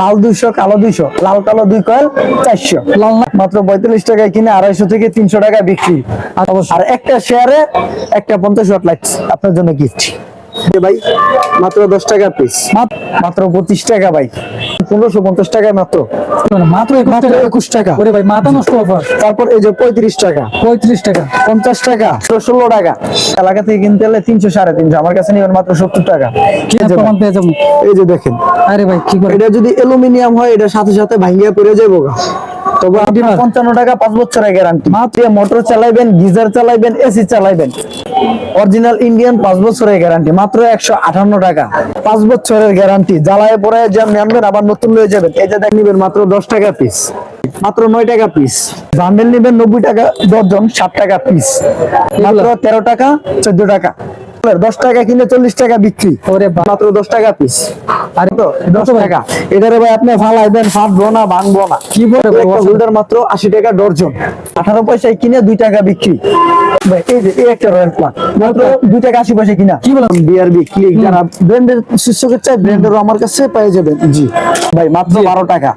লাল দুইশো, কালো দুইশো। লাল, কালো দুই কয়েল চারশো। লাল মাত্র পঁয়তাল্লিশ টাকায় কিনে আড়াইশো থেকে তিনশো টাকা বিক্রি। আর একটা শেয়ারে একটা পঞ্চাশ লাইট আপনার জন্য গিফট ভাই মাত্র দশ টাকা পিস মাত্র মাত্র পঁচিশ টাকা ভাই। পনেরোশো পঞ্চাশ টাকা মাত্র। মাত্র একুশ মাত্র টাকা। একুশ টাকা। ওরে ভাই মাথা নষ্ট অফার তারপর এই যে পঁয়ত্রিশ টাকা। পঁয়ত্রিশ টাকা। পঞ্চাশ টাকা। ষোলো টাকা। এলাকা থেকে কিনতে হলে তিনশো সাড়ে তিনশো। আমার কাছে নিবেন মাত্র সত্তর টাকা। কি এই যে দেখেন। আরে ভাই কি করে? এটা যদি অ্যালুমিনিয়াম হয় এটা সাথে সাথে ভাঙ্গিয়া পড়ে যাব গা। তবে আপনার পঞ্চান্ন টাকা পাঁচ বছরের গ্যারান্টি মাত্র মোটর চালাইবেন গিজার চালাইবেন এসি চালাইবেন। অরিজিনাল ইন্ডিয়ান পাঁচ বছরের গ্যারান্টি মাত্র একশো আঠান্ন টাকা। পাঁচ বছরের গ্যারান্টি জ্বালায় পরে যেমন নামবেন আবার নতুন হয়ে যাবেন। এই যে দেখ, নিবেন মাত্র দশ টাকা পিস মাত্র নয় টাকা পিস বান্ডেল নিবেন নব্বই টাকা, দশজন, ষাট টাকা পিস মাত্র তেরো টাকা, চোদ্দ টাকা। দশ টাকা কিনে চল্লিশ টাকা বিক্রি। মাত্র দশ টাকা পিস আরে তো দশ টাকা। এটারে ভাই আপনি ফালাইবেন ফাটবো না ভাঙবো না। কি বলে ভাই? একটা হোল্ডার মাত্র আশি টাকা ডর্জন। আঠারো পয়সায় কিনে দুই টাকা বিক্রি। এই যে এই একটা রয়্যাল মাত্র দুই টাকা আশি পয়সা কিনা। কি বলেন? বিআরবি ক্লিক যারা ব্র্যান্ডের শীর্ষকের চাই আমার কাছে পেয়ে যাবেন। জি। ভাই মাত্র বারো টাকা।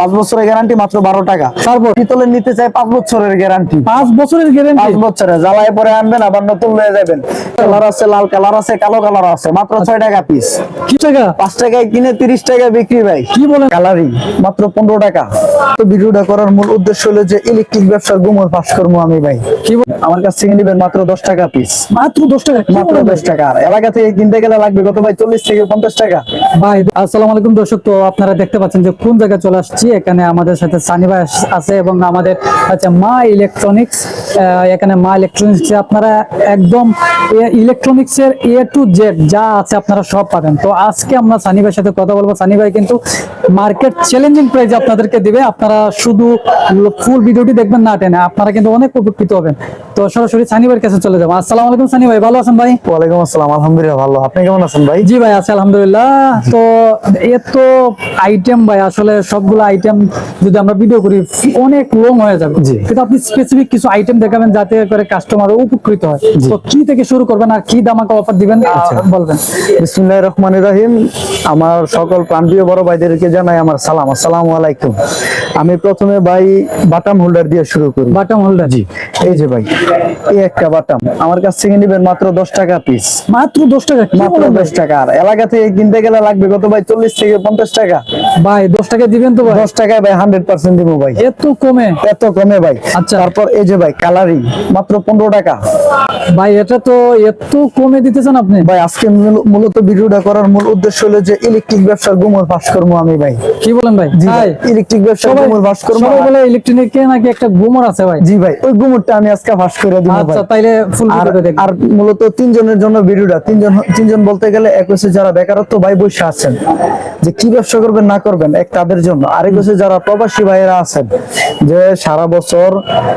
পাঁচ বছরের গ্যারান্টি মাত্র বারো টাকা। তারপর? পিতলের নিতে চাই পাঁচ বছরের গ্যারান্টি পাঁচ বছরের গ্যারান্টি পাঁচ বছরের জ্বালায় পরে আনবেন আবার নতুন লয়ে যাবেন। কালার আছে লাল কালার আছে কালো কালার আছে মাত্র ছয় টাকা পিস কি টাকা? পাঁচ টাকায় কিনে তিরিশ টাকা বিক্রি ভাই। কি বলে কালারিং মাত্র পনেরো টাকা। তো ভিডিওটা করার মূল উদ্দেশ্য হলো যে ইলেকট্রিক ব্যবসার গুমর পাস করব আমি ভাই। কি আমার কাছ থেকে নিবেন মাত্র দশ টাকা পিস মাত্র দশ টাকা? মাত্র দশ টাকা। এলাকা থেকে কিনতে গেলে লাগবে কত ভাই? চল্লিশ থেকে পঞ্চাশ টাকা। ভাই আসসালামু আলাইকুম দর্শক। তো আপনারা দেখতে পাচ্ছেন যে কোন জায়গায় চলে আসছি এখানে আমাদের সাথে সানি ভাই আছে এবং আমাদের আছে মা ইলেকট্রনিক্স এখানে মা ইলেকট্রনিক্স আপনারা একদম ইলেকট্রনিক্স এর এ টু জেড যা আছে আপনারা সব পাবেন। তো আজকে আমরা সানি ভাইয়ের সাথে কথা বলব। সানি ভাই কিন্তু মার্কেট চ্যালেঞ্জিং প্রাইস আপনাদেরকে দিবে। আপনারা শুধু ফুল ভিডিওটি দেখবেন না টেনে আপনারা কিন্তু অনেক উপকৃত হবেন। তো সরাসরি সানি ভাইয়ের কাছে চলে যাব। আসসালামু আলাইকুম সানি ভাই ভালো আছেন ভাই? ওয়ালাইকুম আসসালাম আলহামদুলিল্লাহ ভালো। আপনি কেমন আছেন ভাই? জি ভাই আছে আলহামদুলিল্লাহ। তো এত আইটেম ভাই আসলে সবগুলো আইটেম যদি আমরা ভিডিও করি অনেক লং হয়ে যাবে। কিন্তু আপনি স্পেসিফিক কিছু আইটেম দেখাবেন যাতে করে কাস্টমার উপকৃত হয়। তো কি থেকে শুরু করবেন আর কি দামাকা অফার দিবেন আচ্ছা। বলবেন। বিসমুল্লাহ রহমান রহিম। আমার সকল প্রাণপ্রিয় বড় ভাইদেরকে জানাই আমার সালাম। আসসালামু আলাইকুম। আমি প্রথমে ভাই বাটাম হোল্ডার দিয়ে শুরু করি। বাটাম হোল্ডার জি। এই যে ভাই এই একটা বাটাম। আমার কাছ থেকে নিবেন মাত্র দশ টাকা পিস মাত্র দশ টাকা? মাত্র? দশ টাকা। আর এলাকা থেকে কিনতে গেলে লাগবে কত ভাই? চল্লিশ থেকে পঞ্চাশ টাকা। ভাই দশ টাকা দিবেন তো ভাই? দশ টাকায় ভাই হান্ড্রেড পার্সেন্ট দিব ভাই। এত কমে? এত কমে ভাই। আচ্ছা। তারপর এই যে ভাই কালারিং মাত্র পনেরো টাকা। ভাই এটা তো এত কমে দিতেছেন আপনি? ভাই আজকে মূলত ভিডিওটা করার মূল উদ্দেশ্য হলো যে ইলেকট্রিক ব্যবসার গুমর পাস করব আমি ভাই। কি বলেন ভাই? ইলেকট্রিক ব্যবসার সবাই গুমর পাস করব সবাই বলে ইলেকট্রনিকে নাকি একটা গুমর আছে ভাই। জি ভাই ওই গুমরটা আমি আজকে ফাঁস করে দিব আচ্ছা তাইলে ফুল আর ভিডিওটা দেখবেন আর মূলত তিনজনের জন্য ভিডিওটা তিনজন তিনজন বলতে গেলে এক হচ্ছে যারা বেকারত্ব ভাই বসে আছেন যে কি ব্যবসা করবেন না করবেন এক তাদের জন্য। আরেক হচ্ছে যারা প্রবাসী ভাইয়েরা আছেন যে সারা বছর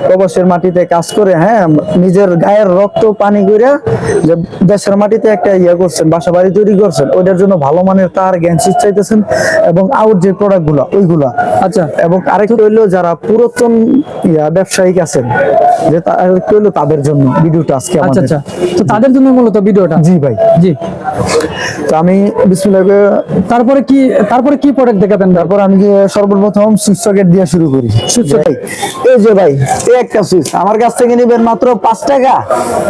প্রবাসীর মাটিতে কাজ করে হ্যাঁ নিজের গায়ের রক্ত পানি করে যে দেশের মাটিতে একটা ইয়ে করছেন বাসা বাড়ি তৈরি করছেন ওইটার জন্য ভালো মানের তার গ্যানসিস চাইতেছেন এবং আউট যে প্রোডাক্টগুলা ওইগুলা। আচ্ছা। এবং আরেকটা হইল যারা পুরাতন ইয়া ব্যবসায়িক আছেন যে তারা আরেকটা হইল তাদের জন্য ভিডিওটা আজকে আচ্ছা আচ্ছা। তো তাদের জন্য মূলত ভিডিওটা? জি ভাই। জি। তো আমি বিসমিল্লাহ তারপরে কি তারপরে কি প্রোডাক্ট দেখাবেন? তারপর আমি গিয়ে সর্বপ্রথম সুইচ সকেট দিয়ে শুরু করি। সুইচ সকেট এই যে ভাই এই একটা সুইচ আমার কাছ থেকে নেবেন মাত্র পাঁচ টাকা।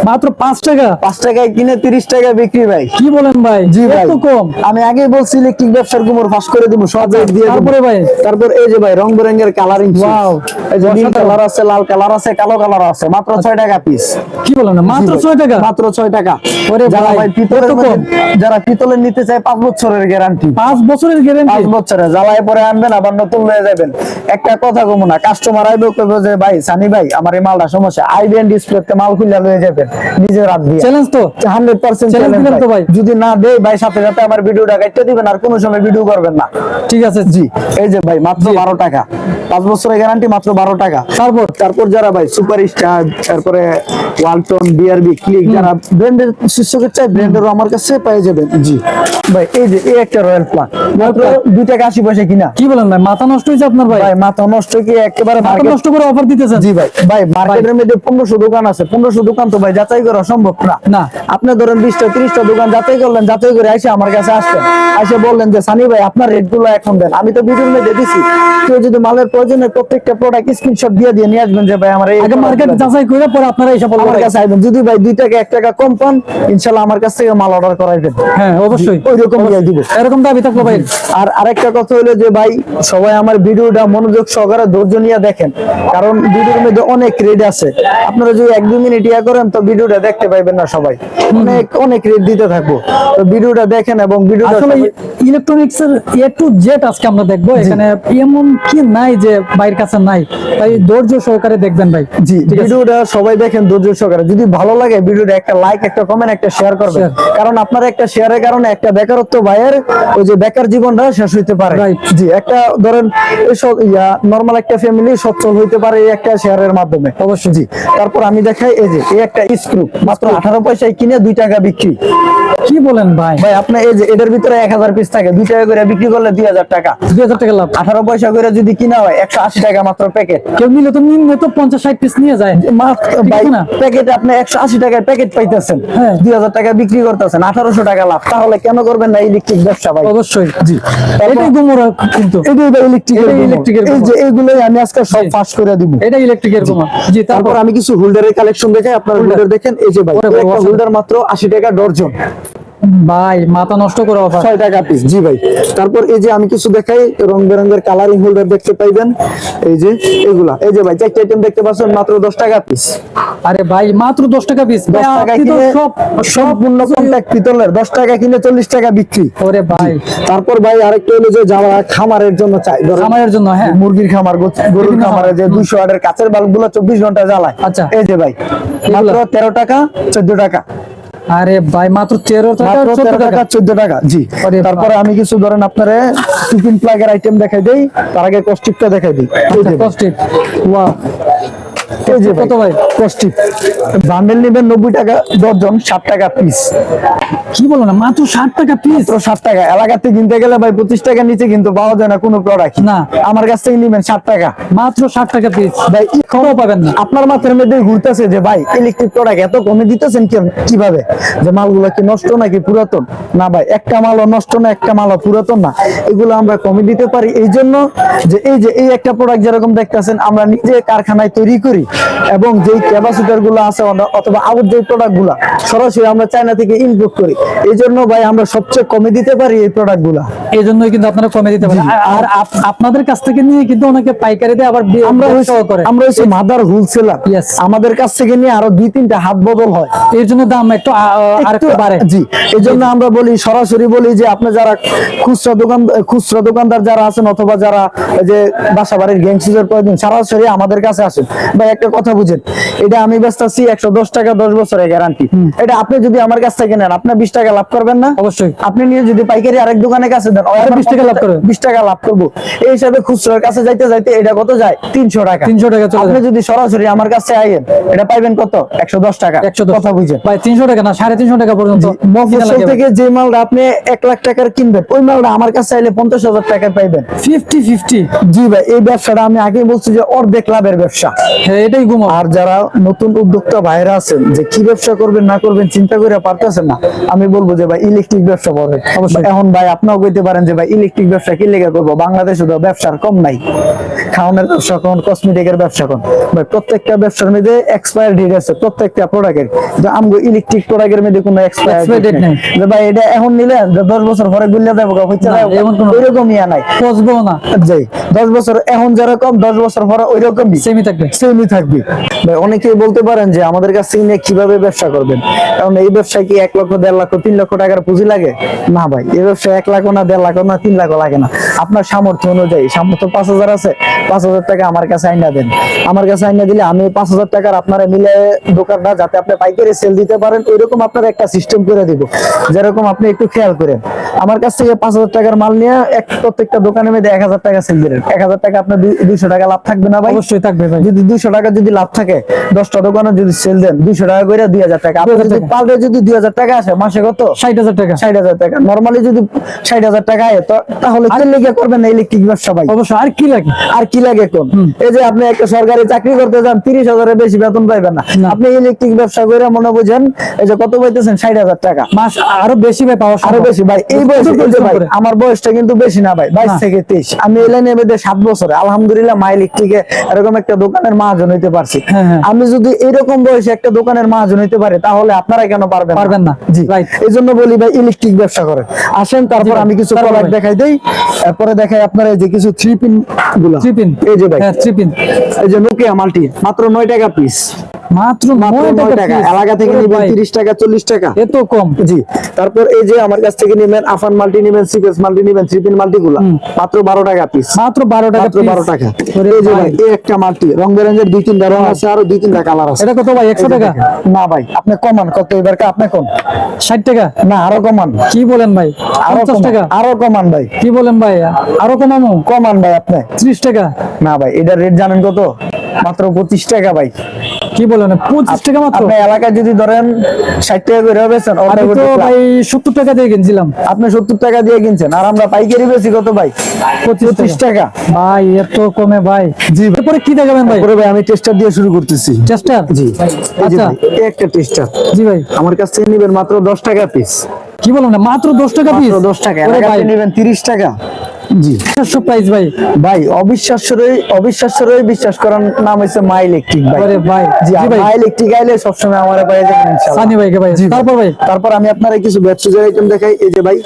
মাত্র পাঁচ টাকা? পাঁচ টাকায় কিনে তিরিশ টাকা বিক্রি ভাই। কি বলেন ভাই? জি ভাই। এত কম। আমি আগেই বলছি ইলেকট্রিক ব্যবসার গুমর ফাঁস করে দিব সব দিয়ে তারপরে ভাই? তারপর এই যে ভাই রং বেরঙের কালারিং Wow, এই যে নীল কালার আছে লাল কালার আছে কালো কালার আছে মাত্র ছয় টাকা পিস কি বলেন? মাত্র ছয় টাকা? মাত্র ছয় টাকা। ওরে যারা ভাই, পিতলের? যারা পিতলের নিতে চায় পাঁচ বছরের গ্যারান্টি পাঁচ বছরের গ্যারেন্টি পাঁচ বছরে জ্বালায় পরে আনবেন আবার নতুন লয়ে যাবেন। একটা কথা কমু না কাস্টমার আইবে কইবে যে ভাই সানি ভাই আমার এই মালটা সমস্যা। আইবেন ডিসপ্লেতে মাল খুলে লয়ে যাবেন নিজের হাত দিয়ে। চ্যালেঞ্জ তো? হান্ড্রেড পার্সেন্ট Challenge দিবেন তো ভাই? যদি না দেয় ভাই সাথে সাথে আমার ভিডিওটা কাটতে দিবেন আর কোনো সময় ভিডিও করবেন না। ঠিক আছে। জি। এই যে ভাই মাত্র বারো টাকা। পাঁচ বছরের গ্যারান্টি মাত্র বারো টাকা। তারপর? তারপর যারা ভাই সুপার স্টার তারপরে ওয়ালটন বিআরবি ক্লিক যারা ব্র্যান্ডের শীর্ষকের চাই ব্র্যান্ডের আমার কাছে পেয়ে যাবেন। জি। ভাই এই যে এই একটা রয়্যাল প্লাগ। মাত্র দুই টাকা আশি পয়সা কিনা। কি বলেন ভাই মাথা নষ্ট আপনার ভাই? ভাই মাথা নষ্ট কি একেবারে market- নষ্ট করে অফার দিতেছেন? জি ভাই ভাই মার্কেটের মধ্যে দোকান আছে। পনেরোশো দোকান তো ভাই যাচাই করা সম্ভব না। না। আপনি ধরেন দোকান যাচাই করলেন যাচাই করে এসে আমার কাছে আসলেন এসে বললেন যে সানি ভাই আপনার রেটগুলো এখন দেন। আমি তো ভিডিওর মধ্যে দিছি। কেউ যদি মালের প্রয়োজনে প্রত্যেকটা প্রোডাক্ট স্ক্রিনশট দিয়ে দিয়ে নিয়ে আসবেন যে ভাই আমার এই আগে মার্কেট যাচাই করে পরে আপনারা এসে বলবেন আমার কাছে আসবেন যদি ভাই দুই টাকা এক টাকা কম পান ইনশাল্লাহ আমার কাছ থেকে মাল অর্ডার করাইবেন হ্যাঁ অবশ্যই। দিব। এরকম দাবি থাকল ভাই। আর আরেকটা কথা হলো যে ভাই সবাই আমার ভিডিওটা মনোযোগ সহকারে ধৈর্য নিয়ে দেখেন। কারণ ভিডিওর মধ্যে অনেক রেড আছে। আপনারা যদি এক দুই মিনিট ইয়া করেন তো ভিডিওটা দেখতে পাইবেন না সবাই। অনেক অনেক রেড দিতে থাকব। তো ভিডিওটা দেখেন এবং ভিডিওটা আসলে ইলেকট্রনিক্স এর এ টু জেড আজকে আমরা দেখব। এখানে এমন কি নাই যে বাইরের কাছে নাই। তাই ধৈর্য সহকারে দেখবেন ভাই। জি ভিডিওটা সবাই দেখেন ধৈর্য সহকারে। যদি ভালো লাগে ভিডিওটা একটা লাইক একটা কমেন্ট একটা শেয়ার করবেন। কারণ আপনার একটা শেয়ারের কারণে একটা বেকারত্ব ভাইয়ের ওই যে বেকার জীবনটা শেষ হইতে পারে। জি একটা ধরেন এসব ইয়া নর্মাল একটা ফ্যামিলি সচ্ছল হইতে পারে এই একটা শেয়ারের মাধ্যমে। অবশ্যই। জি তারপর আমি দেখাই এই যে এই একটা স্ক্রু মাত্র আঠারো পয়সায় কিনে দুই টাকা বিক্রি। কি বলেন ভাই? ভাই আপনার এই যে এটার ভিতরে এক হাজার পিস থাকে দুই টাকা করে বিক্রি করলে দুই হাজার টাকা। দুই হাজার টাকা লাভ। আঠারো পয়সা করে যদি কিনা হয় একশো আশি টাকা মাত্র প্যাকেট কেউ নিলে তো নিম্নে তো পঞ্চাশ ষাট পিস নিয়ে যায়। ঠিক আছে প্যাকেট আপনি একশো আশি টাকার প্যাকেট পাইতেছেন। হ্যাঁ। দুই হাজার টাকা বিক্রি করতেছেন আঠারোশো টাকা লাভ। তাহলে কেন করবেন না ইলেকট্রিক ব্যবসা ভাই? অবশ্যই জি। এটাই গুমরা কিন্তু। এটাই ভাই ইলেকট্রিকের গুণ। এই যে এইগুলোই আমি আজকে সব পাস করে দিব। এটা ইলেকট্রিকের গুমা জি। তারপর আমি কিছু হোল্ডারের কালেকশন দেখাই আপনারা হোল্ডার দেখেন। এই যে ভাই একটা হোল্ডার মাত্র আশি টাকা ডর্জন। ভাই মাথা নষ্ট করে অফার টাকা পিস জি ভাই। তারপর এই যে আমি কিছু দেখাই রং বেরঙের কালারিং হোল্ডার দেখতে পাইবেন। এই যে এগুলা। এই যে ভাই চারটে আইটেম দেখতে পাচ্ছেন মাত্র দশ টাকা পিস আরে ভাই মাত্র দশ টাকা পিস টাকা কিনে সব সম্পূর্ণ কন্ট্যাক্ট পিতলের। দশ টাকা কিনে চল্লিশ টাকা বিক্রি। ওরে ভাই। তারপর ভাই আরেকটা হলো যে যারা খামারের জন্য চাই খামারের জন্য হ্যাঁ। মুরগির খামার গরুর খামারে যে খামার। দুইশো আটের কাছের বাল্বগুলো চব্বিশ ঘণ্টা জ্বালায়। আচ্ছা। এই যে ভাই মাত্র তেরো টাকা চোদ্দ টাকা। আরে ভাই মাত্র তেরো টাকা তেরো টাকা চোদ্দ টাকা জি। তারপরে আমি কিছু ধরেন আপনারে টিফিন প্লাগের আইটেম দেখাই দেই তার আগে কস্টিকটা দেখাই দিই। কস্টিক ওয়াও এই যে কত ভাই? কস্টিক বান্ডেল নেবেন নব্বই টাকা দশজন ষাট টাকা পিস কি বলো না মাত্র ষাট টাকা পিস মাত্র ষাট টাকা। এলাকাতে কিনতে গেলে ভাই পঁচিশ টাকা নিচে কিন্তু পাওয়া যায় না কোনো প্রোডাক্ট না। আমার কাছ থেকে নিবেন ষাট টাকা। মাত্র ষাট টাকা পিস ভাই খবর পাবেন না। আপনার মাথার মধ্যে ঘুরতেছে যে ভাই ইলেকট্রিক প্রোডাক্ট এত কমে দিতেছেন কীভাবে? যে মালগুলো কি নষ্ট নাকি পুরাতন? না ভাই একটা মালও নষ্ট না একটা মালও পুরাতন না। এগুলো আমরা কমে দিতে পারি। এই জন্য যে এই যে এই একটা প্রোডাক্ট যেরকম দেখতেছেন আমরা নিজে কারখানায় তৈরি করি। এবং যেই ক্যাপাসিটারগুলো আছে অথবা- আউট যে প্রোডাক্টগুলা সরাসরি আমরা চায়না থেকে ইম্পোর্ট করি। এই জন্য ভাই আমরা সবচেয়ে কমে দিতে পারি এই প্রোডাক্টগুলা। এই জন্যই কিন্তু আপনারা কমে দিতে পারেন। আর- আপনাদের কাছ থেকে নিয়ে কিন্তু অনেকে পাইকারি দিয়ে আবার আমরা করে। আমরা হচ্ছে মাদার হোলসেলার Yes. আমাদের কাছ থেকে নিয়ে আরও দুই তিনটা হাত বদল হয়। এর জন্য দাম একটু আর একটু বাড়ে। জি এই জন্য আমরা বলি সরাসরি বলি যে আপনি যারা খুচরা দোকান খুচরা দোকানদার যারা আছেন অথবা যারা এই যে বাসা বাড়ির গ্যাংসিজের প্রয়োজন সরাসরি আমাদের কাছে আসেন। ভাই একটা কথা বুঝেন। এটা আমি ব্যস্ত আছি একশো দশ টাকা দশ বছরের গ্যারান্টি এটা আপনি যদি আমার কাছ থেকে নেন আপনি বিশ টাকা লাভ করবেন না? অবশ্যই। আপনি নিয়ে যদি পাইকারি আরেক দোকানের কাছে দেন 20 টাকা লাভ করবে। বিশ টাকা লাভ করব। এই হিসাবে খুচরার কাছে যাইতে যাইতে এটা কত যায়? তিনশো টাকা। 300 টাকা চলে আপনি যদি সরাসরি আমার কাছে আইয়েন এটা পাইবেন কত? একশো দশ টাকা। একশো দশ। কথা বুঝেন। ভাই তিনশো টাকা না সাড়ে তিনশো টাকা পর্যন্ত থেকে যে মালটা আপনি এক লাখ টাকার কিনবেন ওই মালটা আমার কাছে আইলে পঞ্চাশ হাজার টাকায় পাইবেন। Fifty fifty. জি ভাই এই ব্যবসাটা আমি আগে বলছি যে অর্ধেক লাভের ব্যবসা। হ্যাঁ এটাই ঘুমো আর যারা নতুন উদ্যোক্তা ভাইরা আছেন যে কি ব্যবসা করবেন না করবেন চিন্তা করে পারতেছেন না আমি বলব যে ভাই ইলেকট্রিক ব্যবসা করেন অবশ্যই। এখন ভাই আপনাও কইতে পারেন যে ভাই ইলেকট্রিক ব্যবসা কি লেগে করব? বাংলাদেশে তো ব্যবসার কম নাই। খাওয়ানোর ব্যবসা কোন? কসমেটিকের ব্যবসা কোন? ভাই প্রত্যেকটা ব্যবসার মধ্যে এক্সপায়ার ডেট আছে প্রত্যেকটা প্রোডাক্টের যে আমগো ইলেকট্রিক প্রোডাক্টের মধ্যে কোনো এক্সপায়ার ডেট নাই। যে ভাই এটা এখন যে দশ বছর পরে গুলিয়ে দেবো হচ্ছে না, এমন কোনো- ওইরকম ইয়া নাই। পচবেও না। যাই দশ বছর এখন যেরকম দশ বছর পরে ওইরকমই। সেমই থাকবে। সেমই থাকবে। ভাই অনেকেই বলতে পারেন যে আমাদের কাছে নিয়ে কীভাবে ব্যবসা করবেন? কারণ এই ব্যবসায় কি এক লক্ষ দেড় লক্ষ তিন লক্ষ টাকার পুঁজি লাগে? না ভাই এই ব্যবসায় এক লাখ না দেড় লাখ না তিন লাখ লাগে না। আপনার সামর্থ্য অনুযায়ী সামর্থ্য পাঁচ হাজার আছে পাঁচ হাজার টাকা আমার কাছে আইনা দেন। আমার কাছে আইনা দিলে আমি পাঁচ হাজার টাকার আপনারা মিলে দোকানটা যাতে আপনি পাইকারি সেল দিতে পারেন, ওইরকম আপনার একটা সিস্টেম করে দিব। যেরকম আপনি একটু খেয়াল করেন। আমার কাছ থেকে পাঁচ হাজার টাকার মাল নিয়ে এক প্রত্যেকটা দোকানে মেয়েদের এক হাজার টাকা সেল দিলেন এক হাজার টাকা আপনার দুইশো টাকা লাভ থাকবে না ভাই। অবশ্যই থাকবে ভাই। যদি দুইশো টাকা যদি লাভ থাকে দশটা দোকানে যদি সেল দেন দুইশো টাকা করে দুই হাজার টাকা। আপনার যদি। পাল্টে যদি দুই হাজার টাকা আসে মাসে কত? ষাট হাজার টাকা। ষাট হাজার টাকা। নর্মালি যদি ষাট হাজার টাকা আয় তো তাহলে কি লেগে করবেন না ইলেকট্রিক ব্যবসা ভাই। অবশ্যই। আর কি লাগে? আর কি লাগে কোন? এই যে আপনি একটা সরকারি চাকরি করতে যান তিরিশ হাজারের বেশি বেতন পাইবেন না। আপনি ইলেকট্রিক ব্যবসা করে মনে বুঝেন এই যে কত পাইতেছেন? ষাট হাজার টাকা। মাস আরও বেশি ভাই পাওয়া আরও বেশি। ভাই এই এই যে ভাই করে। আমার বয়সটা কিন্তু বেশি না ভাই বাইশ থেকে তেইশ। আমি এই লাইনে বেঁধে সাত বছরে আলহামদুলিল্লাহ মা ইলেকট্রিকে এরকম একটা দোকানের মহাজন হইতে পারছি। হ্যাঁ, হ্যাঁ। আমি যদি এরকম বয়সে একটা দোকানের মহাজন হইতে পারি তাহলে আপনারা কেন পারবেন পারবেন না। জি। এই জন্য বলি ভাই ইলেকট্রিক ব্যবসা করেন। আসেন তারপর আমি কিছু প্রোডাক্ট দেখাই দেই। তারপরে দেখাই আপনারা এই যে কিছু থ্রি পিনগুলা। থ্রি পিন এই যে ভাই। হ্যাঁ থ্রি পিন এই যে নোকিয়া মাল্টি মাত্র নয় টাকা পিস মাত্র মাত্র নয় নয় টাকা টাকা। এলাকা থেকে ওরে তিরিশ টাকা চল্লিশ টাকা। এত কম। জি। তারপর এই যে আমার কাছ থেকে নেবেন আফান মাল্টি নেবেন সিপিএস মাল্টি নেবেন থ্রি মাল্টি গুলা মাত্র বারো টাকা পিস মাত্র বারো টাকা মাত্র বারো টাকা। এই যে ভাই, ভাই এই একটা মাল্টি রং বেরঙের দুই তিনটা রং আছে আরও দুই তিনটা কালার আছে। এটা কত ভাই? একশো টাকা? না ভাই। আপনি কমান কত এবার আপনি কোন? ষাট টাকা? না আরও কমান। কি বলেন ভাই? আরও টাকা? আরও কমান ভাই। কি বলেন ভাই? আরও কমানো? কমান ভাই আপনি। ত্রিশ টাকা? না ভাই এটার রেট জানেন কত? মাত্র পঁচিশ টাকা ভাই। কি বলেন পঁচিশ টাকা মাত্র। এলাকায় যদি ধরেন ষাট টাকা করে বেছেন আমি তো ভাই সত্তর টাকা দিয়ে কিনছিলাম। আপনি সত্তর টাকা দিয়ে কিনছেন আর আমরা পাইকারি বেশি কত ভাই? পঁচিশ টাকা। ভাই এত কমে ভাই। জি। এরপরে কি দেখাবেন ভাই? ভাই আমি টেস্টার দিয়ে শুরু করতেছি। চেষ্টা জি। আচ্ছা। একটা টেস্টার জি ভাই। আমার কাছ থেকে নেবেন মাত্র দশ টাকা পিস কি বলেন না মাত্র দশ টাকা পিস দশ টাকা। নেবেন তিরিশ টাকা। জি। চারশো প্রাইস ভাই। ভাই অবিশ্বাস্যরই অবিশ্বাস্যরই বিশ্বাস করার নাম হচ্ছে মা ইলেকট্রিক ভাই। ওরে ভাই জি জি ভাই। মা ইলেকট্রিক আইলে সবসময় আমার পেয়ে যাবেন ইনশাআল্লাহ। সানি ভাইকে ভাই। তারপর ভাই? তারপর আমি আপনার কিছু ব্যবসা আইটেম দেখাই এই যে ভাই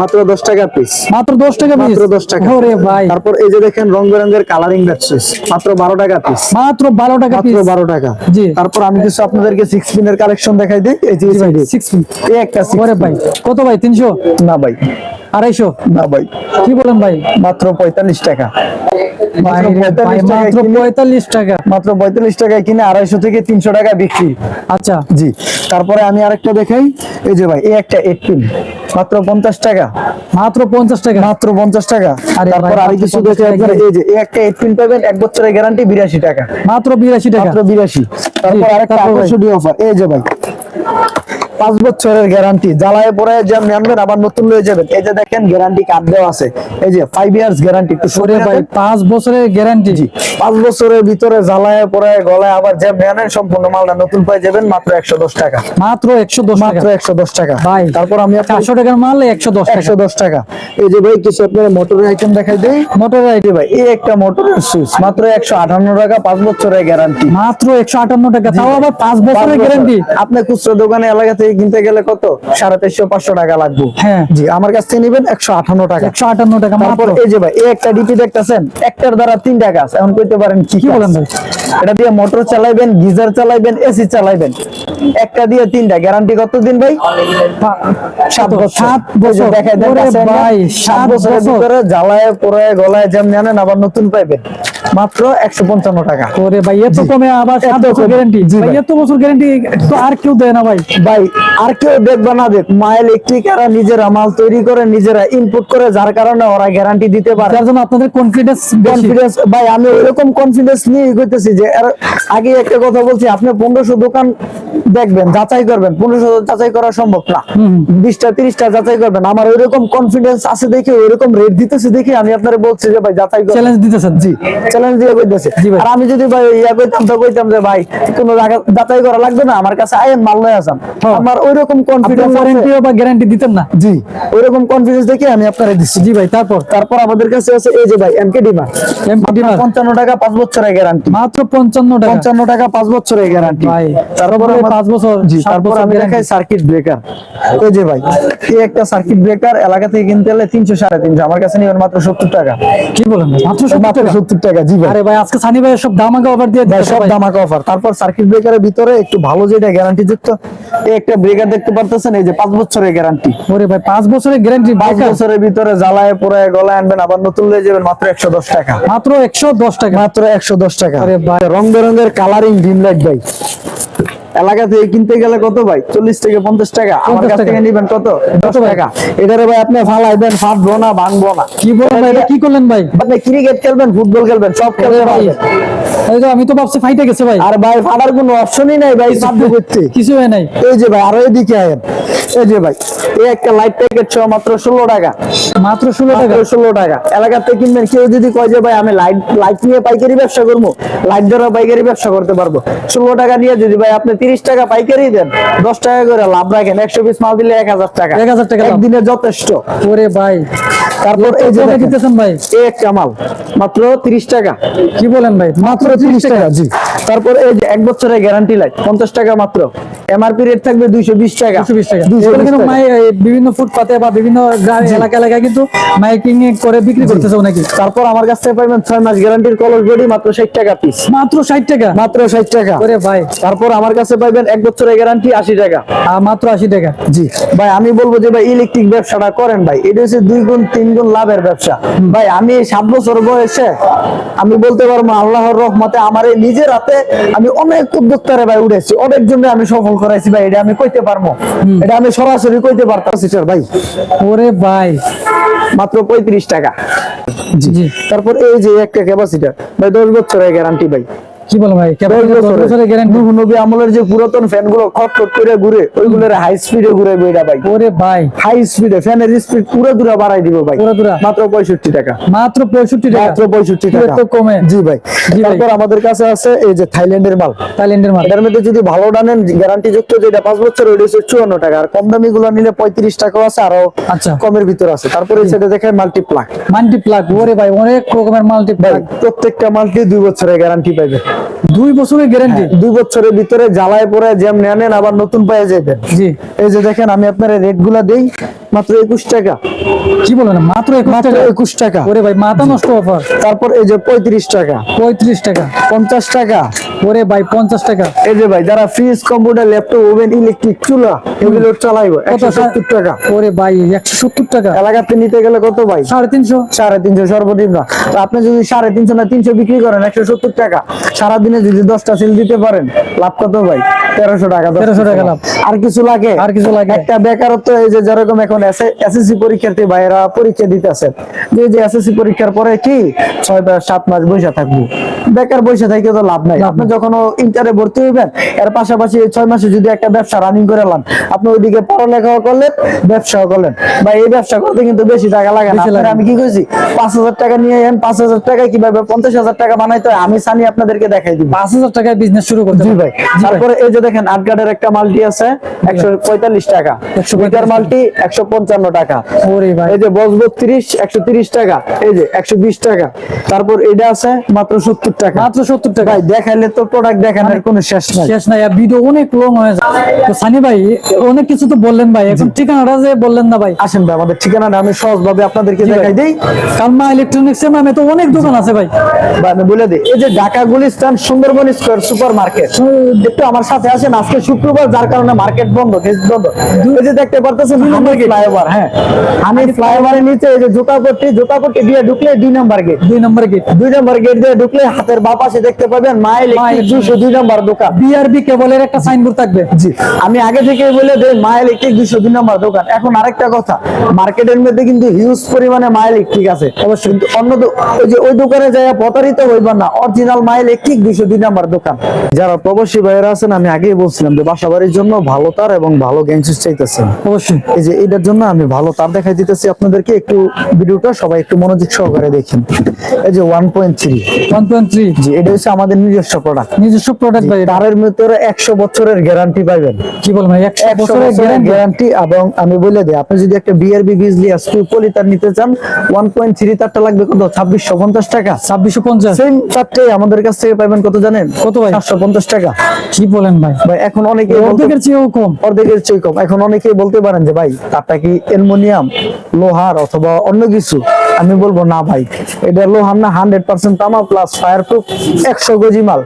মাত্র দশ টাকা পিস মাত্র দশ টাকা পিস মাত্র দশ টাকা। ওরে ভাই। তারপর এই যে দেখেন রং বেরঙের কালারিং ব্যাটসেস মাত্র বারো টাকা পিস মাত্র বারো টাকা মাত্র পিস বারো টাকা। জি। তারপর আমি কিছু আপনাদেরকে সিক্স পিনের কালেকশন দেখাই দিই এই যে এই একটা ওরে ভাই কত ভাই তিনশো? না ভাই। আড়াইশো? না ভাই। কি বলেন ভাই? মাত্র পঁয়তাল্লিশ টাকা। মাত্র ভাই রে ভাই, 45 টাকায় মাত্র পঁয়তাল্লিশ টাকা। মাত্র পঁয়তাল্লিশ টাকায় কিনে আড়াইশো থেকে তিনশো টাকা বিক্রি। আচ্ছা। জি। তারপরে আমি আরেকটা দেখাই। এই যে ভাই এই একটা এইট পিন মাত্র পঞ্চাশ টাকা। মাত্র পঞ্চাশ টাকা? মাত্র পঞ্চাশ টাকা। আরে তারপর আরও কিছু 50 দেখে টাকা এই যে এই একটা এইট পিন পাবেন এক বছরের গ্যারান্টি বিরাশি টাকা। মাত্র বিরাশি টাকা। মাত্র বিরাশি। তারপর আরেকটা আকর্ষণীয় অফার এই যে ভাই। পাঁচ বছরের গ্যারান্টি জ্বালায় পরে যে আনবেন আবার নতুন লয়ে যাবেন। এই যে দেখেন গ্যারান্টি কার্ড দেওয়া আছে। এই যে ফাইভ ইয়ার্স গ্যারান্টি একটু ওরে সরে ভাই পাঁচ বছরের গ্যারান্টি জি পাঁচ বছরের ভিতরে জ্বালায় পরে গলায় আবার যে নেন সম্পূর্ণ মালটা নতুন পাই যাবেন মাত্র একশো দশ টাকা। মাত্র একশো দশ মাত্র একশো দশ টাকা। ভাই তারপর আমি চারশো টাকার মাল একশো দশ টাকা। একশো দশ টাকা। এই যে ভাই কিছু আপনার মোটরের আইটেম দেখাই দেই। মোটর এই ভাই এই একটা মোটরের সুইচ মাত্র একশো আঠান্ন টাকা পাঁচ বছরের গ্যারান্টি মাত্র একশো আটান্ন টাকা তাও আবার পাঁচ বছরের গ্যারান্টি আপনি খুচরো দোকানে এলাকা থেকে কিনতে গেলে কত? সাড়ে তেইশশো পাঁচশো টাকা লাগবে। হ্যাঁ। জি আমার কাছ থেকে নিবেন একশো আঠান্ন টাকা। একশো আটান্ন টাকা তারপর এই যে ভাই এই একটা ডিপি দেখতেছেন একটার দ্বারা তিনটা কাজ এখন কইতে পারেন কি কি বলেন ভাই? এটা দিয়ে মোটর চালাইবেন গিজার চালাইবেন এসি চালাইবেন। একটা দিয়ে তিনটা গ্যারান্টি কত দিন ভাই সাত বছর। সাত বছর। দেখাই? ভাই, সাত বছরের বছর। ভিতরে জ্বালায় পোড়ায় গলায় যেমন জানেন আবার নতুন পাইবেন। মাত্র একশো পঞ্চান্ন টাকা। ওরে ভাই এত কমে আবার সাত বছর গ্যারান্টি ভাই ভাই। এত বছর গ্যারান্টি তো আর কেউ দেয় না ভাই। ভাই আর কেউ দেখবে না দেখ মা ইলেকট্রিকারা নিজেরা মাল তৈরি করে নিজেরা ইনপুট করে যার কারণে ওরা গ্যারান্টি দিতে পারে। যার জন্য আপনাদের কনফিডেন্স কনফিডেন্স ভাই আমি ওইরকম কনফিডেন্স নিয়ে কইতেছি যে এর আগে একটা কথা বলছি আপনি পনেরোশো দোকান দেখবেন যাচাই করবেন। পনেরোশো যাচাই করা সম্ভব না। বিশটা তিরিশটা যাচাই করবেন। আমার ওইরকম কনফিডেন্স আছে দেখে ওইরকম রেট দিতেছি দেখে আমি আপনারা বলছি যে ভাই যাচাই চ্যালেঞ্জ দিতেছেন। জি চ্যালেঞ্জ দিয়ে কইতেছে। আর আমি যদি ভাই ইয়া কইতাম তো কইতাম যে ভাই কোনো যাচাই করা লাগবে না? আমার কাছে আয়েন মাল লয়ে আসাম হ্যাঁ। আমার ওইরকম কনফিডেন্স ওয়ারেন্টি বা গ্যারান্টি দিতেন না? জি ওইরকম কনফিডেন্স দেখে আমি আপনারা দিচ্ছি। জি ভাই তারপর? তারপর আমাদের কাছে আছে এই যে ভাই এমকে ডিমা এমপি ডিমার পঞ্চান্ন টাকা পাঁচ বছরের গ্যারান্টি মাত্র পঞ্চান্ন টাকা? পঞ্চান্ন টাকা পাঁচ বছরের গ্যারান্টি ভাই, তারপর সবগুলোই আমার- পাঁচ বছর, জি তারপর আমি। দেখাই সার্কিট ব্রেকার এই যে ভাই এই একটা সার্কিট ব্রেকার এলাকা থেকে কিনতে হলে তিনশো সাড়ে তিনশো। আমার কাছে নিবেন মাত্র সত্তর টাকা। কি বলেন? মাত্র সত্তর মাত্র টাকা? টাকা জি ভাই। আরে ভাই আজকে সানি ভাই সব দামাকা অফার দিয়ে সব। দামাকা অফার তারপর সার্কিট ব্রেকারের ভিতরে একটু ভালো যেটা গ্যারান্টি যুক্ত এই একটা ব্রেকার দেখতে পারতেছেন এই যে পাঁচ বছরের গ্যারান্টি ওরে ভাই পাঁচ বছরের গ্যারান্টি পাঁচ বছরের ভিতরে জ্বালায় পোড়ায় গলায় আনবেন আবার নতুন লয়ে যাবেন মাত্র একশো দশ টাকা। মাত্র একশো দশ টাকা। মাত্র একশো দশ টাকা। রং বেরঙের কালারিং ডিম লাইট ভাই এলাকা থেকে কিনতে গেলে কত ভাই? চল্লিশ থেকে পঞ্চাশ টাকা। আমার কাছ থেকে নিবেন কত? দশ টাকা। এটারে ভাই আপনি ফালাইবেন ফাটবো না ভাঙবো না। কি বলেন ভাই কি করলেন ভাই? আপনি ক্রিকেট খেলবেন ফুটবল খেলবেন সব খেলতে ভাই আমি তো ভাবছি ফাইটে গেছে ভাই। আর ভাই ফাটার কোনো অপশনই নাই ভাই করতে। কিছু হয় নাই। এই যে ভাই আরও এদিকে আয়েন। এই যে ভাই এই একটা লাইট প্যাকেট সহ মাত্র ষোলো টাকা। মাত্র ষোলো টাকা? ষোলো টাকা। এলাকাতে কিনবেন কেউ যদি কয় যে ভাই আমি লাইট লাইট নিয়ে পাইকারি ব্যবসা করব লাইট ধরা পাইকারি ব্যবসা করতে পারব। ষোলো টাকা নিয়ে যদি ভাই আপনি তিরিশ টাকা পাইকারি দেন। দশ টাকা করে লাভ রাখেন। একশো পিস মাল দিলে এক হাজার টাকা। 1000 টাকা একদিনে যথেষ্ট। ওরে ভাই। তারপর এই যে দিতেছেন ভাই। এই একটা মাল মাত্র তিরিশ টাকা। কি বলেন ভাই? মাত্র তিরিশ টাকা জি। তারপর এই যে এক বছরের গ্যারান্টি লাইট পঞ্চাশ টাকা মাত্র। এমআরপি রেট থাকবে দুইশো বিশ টাকা। কিন্তু বিভিন্ন ফুটপাতে বা বিভিন্ন এলাকা এলাকায় কিন্তু মাইকিং করে বিক্রি করতেছে নাকি তারপর আমার কাছ থেকে পাইবেন ছয় মাস গ্যারান্টির কলস বডি মাত্র ষাট টাকা পিস মাত্র ষাট টাকা? মাত্র ষাট টাকা। ওরে ভাই। তারপর আমার কাছে পাইবেন এক বছরের গ্যারান্টি আশি টাকা। মাত্র আশি টাকা? জি। ভাই আমি বলব যে ভাই ইলেকট্রিক ব্যবসাটা করেন ভাই। এটা হচ্ছে দুই গুণ তিন গুণ লাভের ব্যবসা। ভাই আমি সাত বছর বয়সে আমি বলতে পারব আল্লাহর রহমতে আমার এই নিজের হাতে আমি অনেক উদ্যোক্তারে ভাই উঠেছি অনেক জন্য আমি সফল করাইছি ভাই এটা আমি কইতে পারব। এটা আমি সরাসরি কইতে পারতাম সিটার ভাই। ওরে ভাই। মাত্র পঁয়ত্রিশ টাকা। জি। জি। তারপর এই যে একটা ক্যাপাসিটার ভাই দশ বছরের গ্যারান্টি ভাই। কি বলেন ভাই? দশ দশ বছরের। গ্যারান্টি নবী আমলের যে পুরাতন ফ্যান খটখট করে ঘুরে ওইগুলোর হাই স্পিডে ঘুরে বইটা ভাই। ওরে ভাই। হাই স্পিডে ফ্যানের স্পিড পুরো দূরা বাড়াই দিব ভাই। পুরো দূরা? মাত্র পঁয়ষট্টি টাকা। মাত্র পঁয়ষট্টি টাকা? মাত্র পঁয়ষট্টি কি টাকা। এত কমে? জি ভাই। তারপর আমাদের কাছে আছে এই যে থাইল্যান্ডের মাল। থাইল্যান্ডের মাল। মধ্যে যদি ভালো ডানেন গ্যারান্টি যুক্ত যেটা পাঁচ বছর ওইটা হচ্ছে চুয়ান্ন টাকা। আর কম দামি গুলো নিলে পঁয়ত্রিশ টাকা আছে আরও আচ্ছা। কমের ভিতর আছে। তারপরে সেটা দেখেন মাল্টি প্লাগ মাল্টি প্লাগ ওরে ভাই অনেক রকমের মাল্টি প্লাগ প্রত্যেকটা মাল্টি দুই বছরের গ্যারান্টি পাইবে। দুই বছরের গ্যারান্টি দুই বছরের ভিতরে জ্বালায় পরে জ্যাম নেন আবার নতুন পায়ে যাবেন জি। এই যে দেখেন আমি আপনার রেটগুলা দিই মাত্র একুশ টাকা। কি বলেন মাত্র একুশ টাকা? ওরে ভাই মাথা নষ্ট অফার তারপর এই যে পঁয়ত্রিশ টাকা। পঁয়ত্রিশ টাকা। পঞ্চাশ টাকা। ওরে ভাই পঞ্চাশ টাকা। এই যে ভাই যারা fridge computer laptop oven electric চুলা এগুলো চালাইবো একশো সত্তর টাকা। ওরে ভাই একশো সত্তর টাকা। এলাকাতে নিতে গেলে কত ভাই? সাড়ে তিনশো। সাড়ে তিনশো সর্বনিম্ন। আপনি যদি সাড়ে তিনশো না তিনশো বিক্রি করেন একশো সত্তর টাকা। সারাদিনে যদি দশটা সেল দিতে পারেন লাভ কত ভাই? তেরোশো টাকা তেরোশো টাকা লাভ। আর কিছু লাগে? আর কিছু লাগে? একটা বেকারত্ব এই যে যেরকম এখন এসএসসি পরীক্ষার্থী ভাইয়েরা পরীক্ষা দিতেছে। যে যে এসএসসি পরীক্ষার পরে কি ছয় বা সাত মাস বসে থাকব। বেকার বসে থেকে তো লাভ নাই। আপনি যখন ইন্টারে ভর্তি হইবেন এর পাশাপাশি ছয় মাসে যদি একটা ব্যবসা রানিং করে লান আপনি ওইদিকে পড়ালেখাও করলেন ব্যবসাও করলেন। বা এই ব্যবসা করতে কিন্তু বেশি টাকা লাগে না। বেশি। আমি কি কইছি? পাঁচ হাজার টাকা নিয়ে এন পাঁচ হাজার টাকায় কীভাবে পঞ্চাশ হাজার টাকা বানাইতে হয়? আমি সানি আপনাদেরকে দেখাই দিব। পাঁচ হাজার টাকায় বিজনেস শুরু করতে জি। ভাই। তারপরে এই যে দেখেন আট গার্ডের একটা মাল্টি আছে একশো পঁয়তাল্লিশ টাকা। 145 মিটার মাল্টি একশো পঞ্চান্ন টাকা। এই যে বস বত্রিশ একশো টাকা। এই যে একশো বিশ টাকা। তারপর এটা আছে মাত্র সত্তর টাকা। মাত্র সত্তর টাকা। ভাই দেখাইলে তো প্রোডাক্ট দেখানোর কোনো শেষ নাই। শেষ নাই। ভিডিও অনেক লং হয়ে যায়। তো সানি ভাই অনেক কিছু তো বললেন ভাই। এখন ঠিকানাটা যে বললেন না ভাই। আসেন ভাই আমাদের ঠিকানাটা আমি সহজ ভাবে আপনাদেরকে দেখাই দিই। কারণ মা ইলেকট্রনিক্স এর নামে তো অনেক দোকান আছে ভাই। বা আমি বলে দিই এই যে Dhaka Gulistan Sundarban square super market একটু আমার সাথে আসেন আজকে শুক্রবার যার কারণে মার্কেট বন্ধ বন্ধ। এই যে দেখতে পারতেছেন ফ্লাইওভার হ্যাঁ। আমি ফ্লাইওভারের নিচে এই যে জুতাপট্টি জুতাপট্টি দিয়ে ঢুকলে দুই নম্বর গেট দুই নম্বর গেট দুই নম্বর গেট দিয়ে ঢুকলে হাতের বাঁ পাশে দেখতে পাবেন মাইল মাইল। দুশো দুই নম্বর দোকান। বিআরবি কেবলের একটা সাইনবোর্ড থাকবে। জি আমি আগে থেকে বলে দেই মা ইলেকট্রিক দুইশো দুই নম্বর দোকান। এখন আরেকটা কথা মার্কেটের মধ্যে কিন্তু হিউজ পরিমাণে মা ইলেকট্রিক আছে। অবশ্যই অন্য ওই যে ওই দোকানে যাই প্রতারিত না অরিজিনাল মা ইলেকট্রিক দুইশো দুই নম্বর দোকান। যারা প্রবাসী ভাইয়েরা আছেন আমি আগেই বলছিলাম যে বাসা বাড়ির জন্য ভালো তার এবং ভালো গ্যাংসিস চাইতেছেন। অবশ্যই। এই যে এটার জন্য আমি ভালো তার দেখাই দিতেছি। আপনাদেরকে একটু ভিডিওটা সবাই একটু মনোযোগ সহকারে দেখেন। এই যে one point three one point three জি এটা হচ্ছে আমাদের নিজস্ব প্রোডাক্ট নিজস্ব প্রোডাক্ট ভাই তারের ভিতরে একশো বছরের গ্যারান্টি পাইবেন কি বলব ভাই একশো একশো বছরের গ্যারান্টি এবং আমি বলে দিই আপনি যদি একটা বিআরবি বিজলি স্কুল পলি তার নিতে চান ওয়ান পয়েন্ট থ্রি তারটা লাগবে কত? ছাব্বিশশো পঞ্চাশ টাকা। ছাব্বিশশো পঞ্চাশ। সেম তারটাই আমাদের কাছ থেকে পাবেন কত জানেন? কত ভাই? সাতশো পঞ্চাশ টাকা। কি বলেন ভাই? ভাই এখন অনেকে অর্ধেকের চেয়েও কম। অর্ধেকের চেয়ে কম। এখন অনেকেই বলতে পারেন যে ভাই তারটা কি অ্যালুমিনিয়াম? লোহার অথবা অন্য কিছু আমি বলব না ভাই। এটা লোহার না হান্ড্রেড পার্সেন্ট তামা প্লাস ফায়ার ওয়াটারপ্রুফ একশো গজি মাল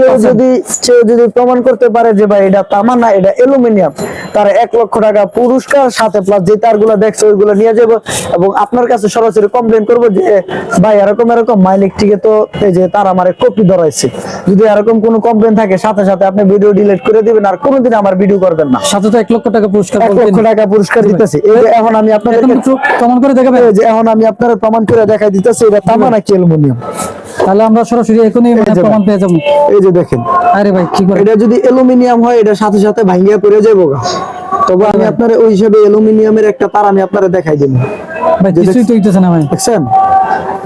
কেউ যদি কেউ যদি প্রমাণ করতে পারে যে ভাই এটা তামা না এটা অ্যালুমিনিয়াম তার এক লক্ষ টাকা পুরস্কার সাথে প্লাস যে তারগুলো দেখছে ওইগুলো নিয়ে যাব। এবং আপনার কাছে সরাসরি কমপ্লেন করব যে ভাই এরকম এরকম মাইলিকটিকে তো এই যে তার আমার কপি ধরাইছে। যদি এরকম কোনো কমপ্লেন থাকে সাথে সাথে আপনি ভিডিও ডিলিট করে দিবেন আর কোনোদিন আমার ভিডিও করবেন না। সাথে তো এক লক্ষ টাকা পুরস্কার এক লক্ষ টাকা পুরস্কার দিতেছি। এখন আমি এখন আপনাদেরকে একটু প্রমাণ করে দেখাবেন যে এখন আমি আপনার প্রমাণ করে দেখাই দিতেছি এটা তামা নাকি অ্যালুমিনিয়াম? তাহলে আমরা সরাসরি এখনই এই যে প্রমাণ পেয়ে যাব। এই যে দেখেন। আরে ভাই কি করে? এটা যদি অ্যালুমিনিয়াম হয় এটা সাথে সাথে ভাঙিয়া পড়ে যাব গা। তবে আমি আপনার ওই হিসাবে অ্যালুমিনিয়ামের একটা তার আমি আপনারা দেখাই দিব। ভাই কিছুই তো হইতেছে না ভাই। দেখছেন?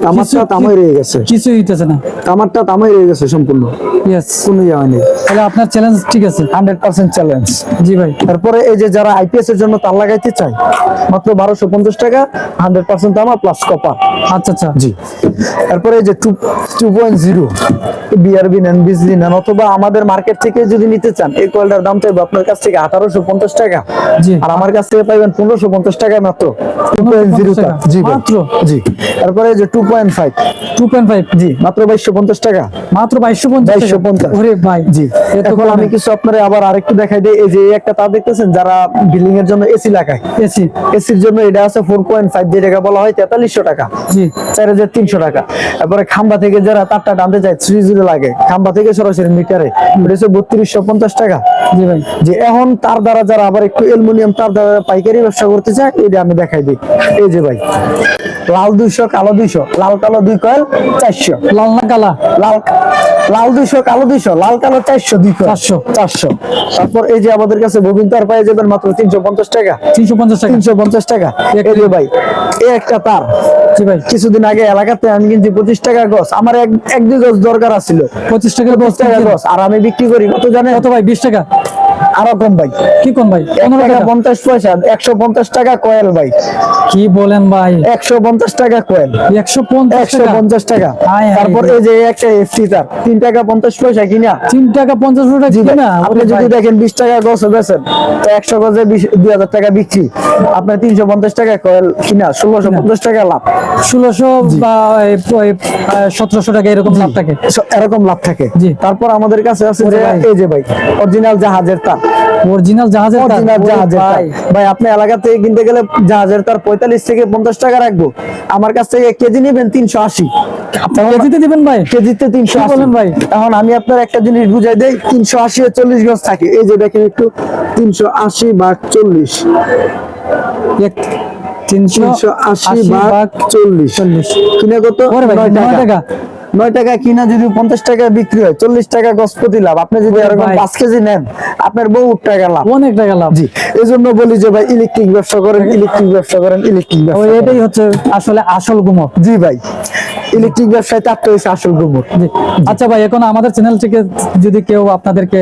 তামারটা কিছু- তামাই রয়ে গেছে। কিছুই হইতেছে না। তামারটা তামাই রয়ে গেছে সম্পূর্ণ। ইয়েস কোনো ইয়ে হয়নি। তাহলে আপনার চ্যালেঞ্জ ঠিক আছে। হান্ড্রেড পার্সেন্ট চ্যালেঞ্জ জি ভাই। তারপরে এই যে যারা আইপিএস এর জন্য তার লাগাইতে চায় মাত্র বারোশো পঞ্চাশ টাকা হান্ড্রেড পার্সেন্ট তামা প্লাস কপার আচ্ছা আচ্ছা। জি। তারপরে এই যে two two point zero BRB নেন বিজলি নেন অথবা আমাদের মার্কেট থেকে যদি নিতে চান এই কয়েলটার দাম চাইবে আপনার কাছ থেকে আঠারোশো পঞ্চাশ টাকা। জি। আর আমার কাছ থেকে পাইবেন পনেরোশো পঞ্চাশ টাকায় মাত্র টু পয়েন্ট জিরো টাকা? জি। মাত্র? জি। তারপরে এই যে two point five two point five জি। মাত্র বাইশশো পঞ্চাশ টাকা? মাত্র বাইশশো পঞ্চাশ পঞ্চাশ। ওরে ভাই জি। এখন আমি কিছু আপনার আবার আরেকটু দেখাই দিই। এই যে একটা তার দেখতেছেন যারা বিল্ডিং এর জন্য এসি লাগায়। এসি এসির জন্য এটা আছে ফোর পয়েন্ট ফাইভ যে টাকা বলা হয় তেতাল্লিশশো টাকা। জি। চার হাজার তিনশো টাকা। তারপরে খাম্বা থেকে যারা তারটা টানতে চায় থ্রি জিরো লাগে। খাম্বা থেকে সরাসরি মিটারে হচ্ছে বত্রিশশো পঞ্চাশ টাকা। জি ভাই। যে এখন তার দ্বারা যারা আবার একটু অ্যালুমিনিয়াম তার দ্বারা পাইকারি ব্যবসা করতে চায় এটা আমি দেখাই দিই। এই যে ভাই লাল দুইশো কালো দুইশো। লাল কালো দুই কয়েল চারশো। লাল না কালা? লাল লাল দুইশো কালো দুইশো লাল কালো চারশো দুই কয়েল। চারশো। চারশো। তারপর এই যে আমাদের কাছে ববিন তার পাই যাবেন মাত্র তিনশো পঞ্চাশ টাকা। তিনশো পঞ্চাশ টাকা। তিনশো পঞ্চাশ টাকা। এই ভাই এই একটা তার। জি ভাই। কিছুদিন আগে এলাকাতে আমি কিনছি পঁচিশ টাকা গছ। আমার এক এক দুই গছ দরকার আছিল। পঁচিশ টাকার পঁচিশ টাকা গছ। আর আমি বিক্রি করি কত জানেন? কত ভাই বিশ টাকা? আরও কম ভাই। কি কোন ভাই? এক পনেরো টাকা টাকা। পঞ্চাশ পয়সা একশো পঞ্চাশ টাকা কয়েল ভাই। কি বলেন ভাই? একশো পঞ্চাশ টাকা কয়েল। একশো একশো পঞ্চাশ টাকা। তারপর এই যে একটা এফটি তার তিন টাকা পঞ্চাশ পয়সা কিনা। তিন টাকা পঞ্চাশ টাকা কিনা? আপনি যদি দেখেন বিশ টাকা গছ বেছেন তো একশো গজে দুই হাজার টাকা বিক্রি। আপনার তিনশো পঞ্চাশ টাকা কয়েল কিনা ষোলোশো পঞ্চাশ টাকা লাভ। ষোলোশো বা সতেরোশো টাকা এরকম লাভ থাকে। এরকম লাভ থাকে। তারপর আমাদের কাছে আছে যে। এই যে ভাই অরিজিনাল জাহাজের তার। অরিজিনাল জাহাজের অরিজিনাল জাহাজের ভাই, আপনি এলাকা থেকে কিনতে গেলে জাহাজের তার পঁয়তাল্লিশ থেকে পঞ্চাশ টাকা রাখব। আমার কাছ থেকে কেজি নেবেন তিনশো আশি। কেজিতে দিবেন ভাই? কেজিতে তিনশো বলেন ভাই? এখন আমি আপনার একটা জিনিস বুঝাই দেই তিনশো আশি চল্লিশ গজ থাকে। এই যে দেখেন একটু তিনশো আশি ভাগ চল্লিশ। তিনশো আশি ভাগ চল্লিশ। কিনে কত? টাকা। নয় টাকা কিনা যদি পঞ্চাশ টাকা বিক্রি হয় চল্লিশ টাকা গজ প্রতি লাভ। আপনি যদি এরকম পাঁচ কেজি নেন আপনার বহুত টাকা লাভ। অনেক টাকা লাভ। জি এই জন্য বলি যে ভাই ইলেকট্রিক ব্যবসা করেন ইলেকট্রিক ব্যবসা করেন ইলেকট্রিক ব্যবসা এটাই হচ্ছে আসলে আসল গুমর জি ভাই ইলেকট্রিক ব্যবসায় চারটে হয়েছে আসল গুমর। আচ্ছা ভাই এখন আমাদের চ্যানেল থেকে যদি কেউ আপনাদেরকে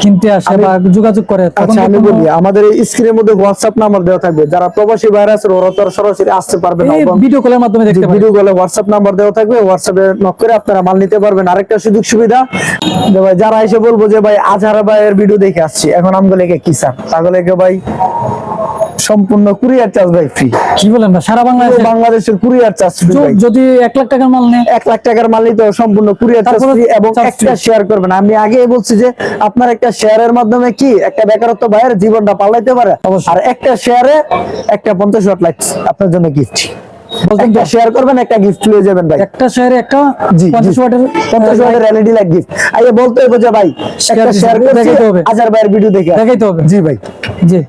কিনতে আসে বা যোগাযোগ করে আচ্ছা আমি বলি আমাদের এই স্ক্রিনের মধ্যে হোয়াটসঅ্যাপ নাম্বার দেওয়া থাকবে। যারা প্রবাসী আছে ওরা তো সরাসরি আসতে পারবে না ভিডিও কলের মাধ্যমে দেখতে পারি ভিডিও কলে হোয়াটসঅ্যাপ নাম্বার দেওয়া থাকবে। হোয়াটসঅ্যাপে নক করে আপনারা মাল নিতে পারবেন। আরেকটা সুযোগ সুবিধা ভাই যারা এসে বলব যে ভাই আজহার ভাইয়ের ভিডিও দেখে আসছি এখন আমগুলোকে কি স্যার? তাহলেকে ভাই সম্পূর্ণ কুরিয়ার চার্জ ভাই ফ্রি কি বলেন না সারা বাংলাদেশে? বাংলাদেশের কুরিয়ার চার্জ ফ্রি যদি লাখ টাকার মাল লাখ টাকার মাল নিতে সম্পূর্ণ কুরিয়ার চার্জ ফ্রি এবং একটা শেয়ার করবেন। আমি আগে বলছি যে আপনার একটা শেয়ারের মাধ্যমে কি একটা বেকারত্ব ভাইয়ের জীবনটা পাল্টাইতে পারে। আর একটা শেয়ারে একটা পঞ্চাশ ওয়াট লাইট আপনার জন্য গিফট একটা শেয়ার করবেন একটা গিফট পেয়ে যাবেন ভাই। একটা শেয়ারে একটা জি, পঞ্চাশ জি। ওয়াটের পঞ্চাশ ওয়াটের এলইডি লাইট গিফট আইয়ে বলতে হবে যে ভাই একটা শেয়ার করে দেখাইতে হবে। হাজার ভাইয়ের ভিডিও দেখে। দেখাইতে হবে। জি ভাই। জি।